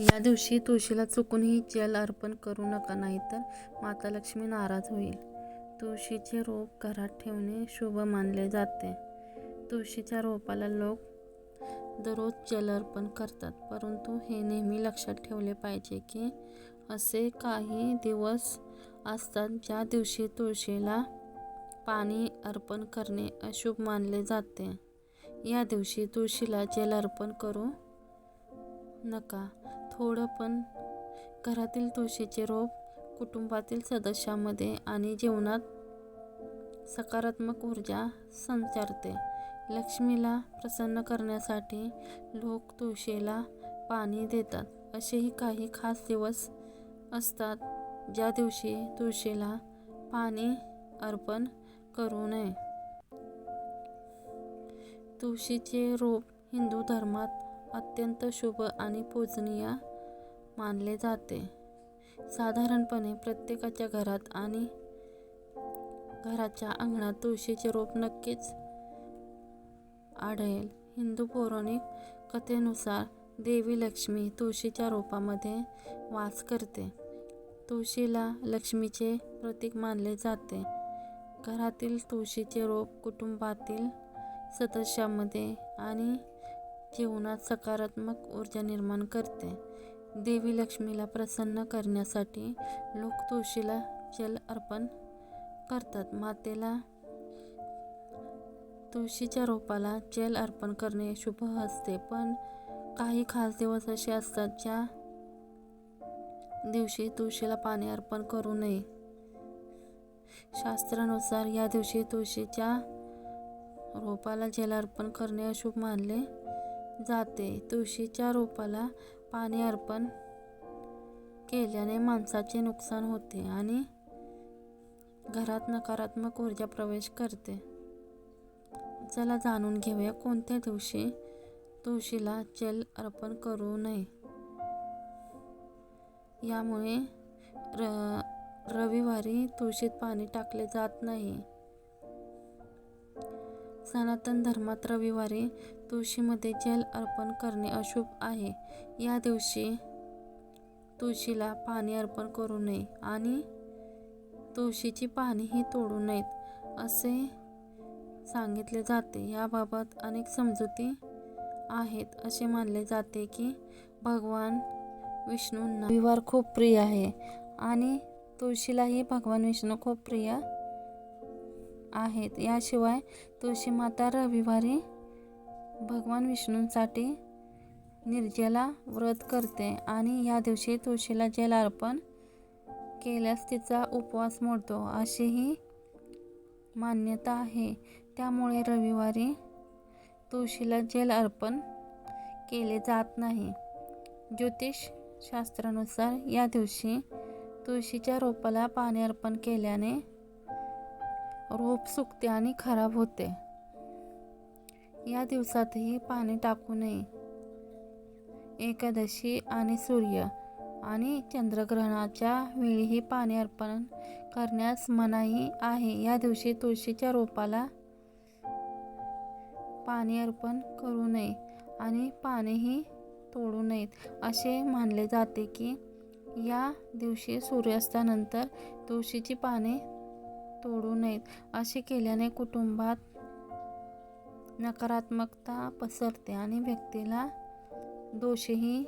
या दिवशी तुळशीला चुकूनही जल अर्पण करू नका नाहीतर माता लक्ष्मी नाराज होईल. तुळशीचे रोप घरात ठेवणे शुभ मानले जाते. तुळशीच्या रोपाला लोक दररोज जल अर्पण करतात परंतु हे नेहमी लक्षात ठेवले पाहिजे की असे काही दिवस असतात ज्या दिवशी तुळशीला पाणी अर्पण करणे अशुभ मानले जाते. या दिवशी तुळशीला जल अर्पण करू नका. थोडं पण. घरातील तुळशीचे रोप कुटुंबातील सदस्यांमध्ये आणि जीवनात सकारात्मक ऊर्जा संचारते. लक्ष्मीला प्रसन्न करण्यासाठी लोक तुळशीला पाणी देतात. असेही काही खास दिवस असतात ज्या दिवशी तुळशीला पाणी अर्पण करू नये. तुळशीचे रोप हिंदू धर्मात अत्यंत शुभ आणि पूजनीय मानले जाते. साधारणपणे प्रत्येकाच्या घरात आणि घराच्या अंगणात तुळशीचे रोप नक्कीच आढळेल. हिंदू पौराणिक कथेनुसार देवी लक्ष्मी तुळशीच्या रोपामध्ये वास करते. तुळशीला लक्ष्मीचे प्रतीक मानले जाते. घरातील तुळशीचे रोप कुटुंबातील सदस्यामध्ये आणि जीवनात सकारात्मक ऊर्जा निर्माण करते. देवी लक्ष्मीला प्रसन्न करण्यासाठी लोक तुळशीला जल अर्पण करतात. मातेला तुळशीच्या रोपाला जल अर्पण करणे शुभ असते. पण काही खास दिवस असे असतात ज्या दिवशी तुळशीला पाणी अर्पण करू नये. शास्त्रानुसार या दिवशी तुळशीच्या रोपाला जल अर्पण करणे अशुभ मानले जाते. तुळशीच्या रोपाला पाणी अर्पण केल्याने माणसाचे नुकसान होते आणि घरात नकारात्मक ऊर्जा प्रवेश करते. चला जाणून घेऊया कोणत्या दिवशी तुळशीला जल अर्पण करू नये. यामुळे र रविवारी तुळशीत पाणी टाकले जात नाही. सनातन धर्मात रविवारी तुळशीमध्ये जल अर्पण करणे अशुभ आहे. या दिवशी तुळशीला पाणी अर्पण करू नये आणि तुळशीची पानेही तोडू नयेत असे सांगितले जाते. याबाबत अनेक समजुती आहेत असे मानले जाते की भगवान विष्णूंना रविवार खूप प्रिय आहे आणि तुळशीलाही भगवान विष्णू खूप प्रिय आहेत. याशिवाय तुळशी माता रविवारी भगवान विष्णूंसाठी निर्जला व्रत करते आणि या दिवशी तुळशीला जल अर्पण केल्यास तिचा उपवास मोडतो. अशीही मान्यता आहे. त्यामुळे रविवारी तुळशीला जल अर्पण केले जात नाही. ज्योतिष शास्त्रानुसार या दिवशी तुळशीच्या रोपाला पाणी अर्पण केल्याने रोप सुकते आणि खराब होते. या दिवसातही पाणी टाकू नये. एकादशी आणि सूर्य आणि चंद्रग्रहणाच्या वेळीही पाणी अर्पण करण्यास मनाई आहे. या दिवशी तुळशीच्या रोपाला पाणी अर्पण करू नये आणि पाणीही तोडू नयेत असे मानले जाते की या दिवशी सूर्यास्तानंतर तुळशीची पाने तोडू नयेत असे केल्याने कुटुंबात नकारात्मकता पसरते आणि व्यक्तीला दोषही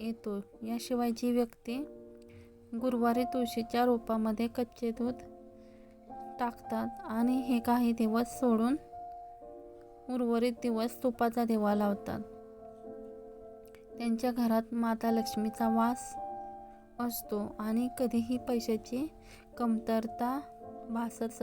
येतो. याशिवाय जी व्यक्ती गुरुवारी तुळशीच्या रोपामध्ये कच्चे दूध टाकतात आणि हे काही दिवस सोडून उर्वरित दिवस तुपाचा दिवा लावतात. त्यांच्या घरात माता लक्ष्मीचा वास असतो आणि कधीही पैशाची कमतरता भासत